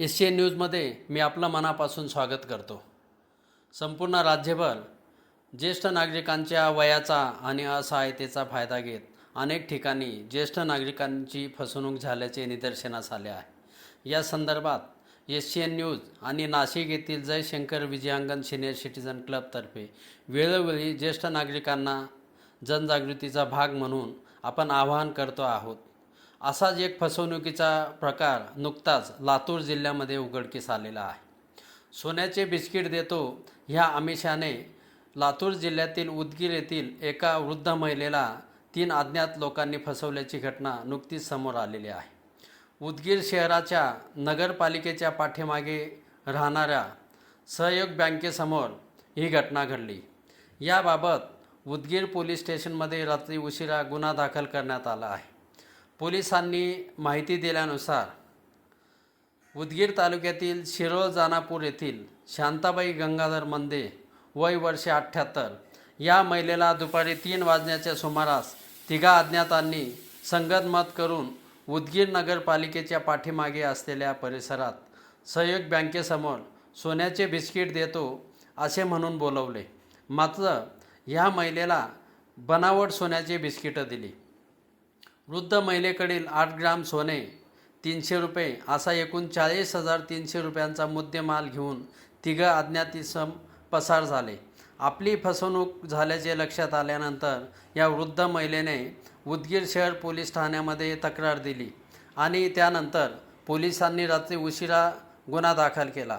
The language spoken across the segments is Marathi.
एशियन न्यूजमध्ये मी आपलं मनापासून स्वागत करतो. संपूर्ण राज्यभर ज्येष्ठ नागरिकांच्या वयाचा आणि असहायतेचा फायदा घेत अनेक ठिकाणी ज्येष्ठ नागरिकांची फसवणूक झाल्याचे निदर्शनास आले आहे. या संदर्भात एशियन न्यूज आणि नाशिक येथील जयशंकर विजयांगण सिनियर सिटीजन क्लबतर्फे वेळोवेळी ज्येष्ठ नागरिकांना जनजागृतीचा भाग म्हणून आपण आवाहन करतो आहोत. असाच एक फसवणुकीचा प्रकार नुकताच लातूर जिल्ह्यामध्ये उघडकीस आलेला आहे. सोन्याचे बिस्किट देतो ह्या आमिषाने लातूर जिल्ह्यातील उदगीर येथील एका वृद्ध महिलेला तीन अज्ञात लोकांनी फसवल्याची घटना नुकतीच समोर आलेली आहे. उदगीर शहराच्या नगरपालिकेच्या पाठीमागे राहणाऱ्या सहयोग बँकेसमोर ही घटना घडली. याबाबत उदगीर पोलीस स्टेशनमध्ये रात्री उशिरा गुन्हा दाखल करण्यात आला आहे. पोलिसांनी माहिती दिल्यानुसार उदगीर तालुक्यातील शिरोळ जानापूर येथील शांताबाई गंगाधर मंदे वय वर्षे अठ्ठ्याहत्तर या महिलेला दुपारी तीन वाजण्याच्या सुमारास तिघा अज्ञातांनी संगतमत करून उदगीर नगरपालिकेच्या पाठीमागे असलेल्या परिसरात सहयोग बँकेसमोर सोन्याचे बिस्किट देतो असे म्हणून बोलवले. मात्र ह्या महिलेला बनावट सोन्याची बिस्किटं दिली. वृद्ध महिलेकडील आठ ग्राम सोने तीनशे रुपये असा एकूण चाळीस हजार तीनशे रुपयांचा मुद्देमाल घेऊन तिघं अज्ञात इसम पसार झाले. आपली फसवणूक झाल्याचे लक्षात आल्यानंतर या वृद्ध महिलेने उदगीर शहर पोलीस ठाण्यामध्ये तक्रार दिली आणि त्यानंतर पोलिसांनी रात्री उशिरा गुन्हा दाखल केला.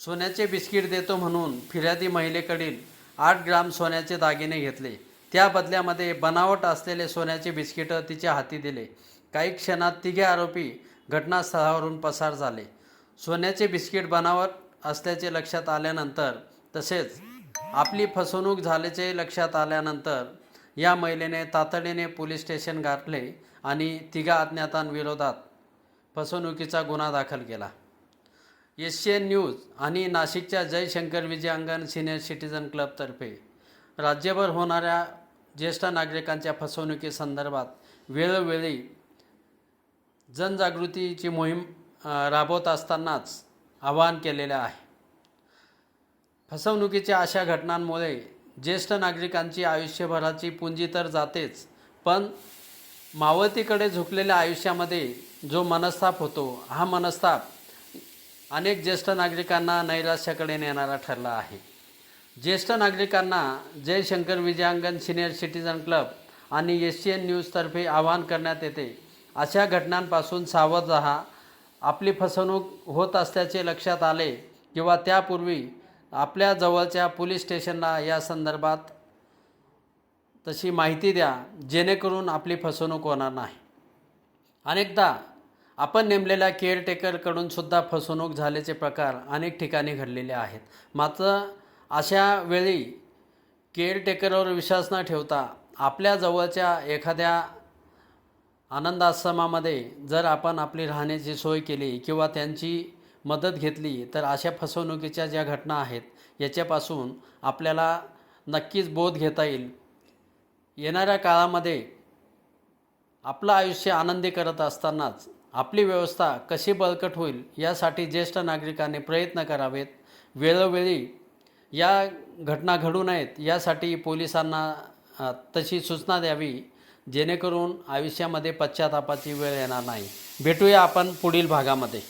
सोन्याचे बिस्किट देतो म्हणून फिर्यादी महिलेकडील आठ ग्राम सोन्याचे दागिने घेतले. त्या बदल्यामध्ये बनावट असलेले सोन्याचे बिस्किटं तिच्या हाती दिले. काही क्षणात तिघे आरोपी घटनास्थळावरून पसार झाले. सोन्याचे बिस्किट बनावट असल्याचे लक्षात आल्यानंतर तसेच आपली फसवणूक झाल्याचे लक्षात आल्यानंतर या महिलेने तातडीने पोलीस स्टेशन गाठले आणि तिघा अज्ञातांविरोधात फसवणुकीचा गुन्हा दाखल केला. एशियन न्यूज आणि नाशिकच्या जयशंकर विजयांगण सिनियर सिटीजन क्लबतर्फे राज्यभर होणाऱ्या ज्येष्ठ नागरिकांच्या फसवणुकीसंदर्भात वेळोवेळी जनजागृतीची मोहीम राबवत असतानाच आवाहन केलेलं आहे. फसवणुकीच्या अशा घटनांमुळे ज्येष्ठ नागरिकांची आयुष्यभराची पुंजी तर जातेच पण मावळतीकडे झुकलेल्या आयुष्यामध्ये जो मनस्ताप होतो हा मनस्ताप अनेक ज्येष्ठ नागरिकांना नैराश्याकडे नेणारा ठरला आहे. ज्येष्ठ नागरिकांना Jayshankar Vijayangan senior citizen club आणि एशियन न्यूजतर्फे आवाहन करण्यात येते. अशा घटनांपासून सावध राहा. आपली फसवणूक होत असल्याचे लक्षात आले किंवा त्यापूर्वी आपल्या जवळच्या पोलीस स्टेशनला या संदर्भात तशी माहिती द्या जेणेकरून आपली फसवणूक होणार नाही. अनेकदा आपण नेमलेल्या केअरटेकरकडूनसुद्धा फसवणूक झाल्याचे प्रकार अनेक ठिकाणी घडलेले आहेत. मात्र अशा वेळी केअरटेकरवर विश्वास न ठेवता आपल्या जवळच्या एखाद्या आनंदाश्रमामध्ये जर आपण आपली राहण्याची सोय केली किंवा त्यांची मदत घेतली तर अशा फसवणुकीच्या ज्या घटना आहेत याच्यापासून आपल्याला नक्कीच बोध घेता येईल. येणाऱ्या काळामध्ये आपलं आयुष्य आनंदी करत असतानाच आपली व्यवस्था कशी बळकट होईल यासाठी ज्येष्ठ नागरिकांनी प्रयत्न करावेत. वेळोवेळी या घटना घडू नयेत यासाठी पोलिसांना तशी सूचना द्यावी जेणेकरून आयुष्यामध्ये पश्चातापाची वेळ येणार नाही. भेटूया आपण पुढील भागामध्ये.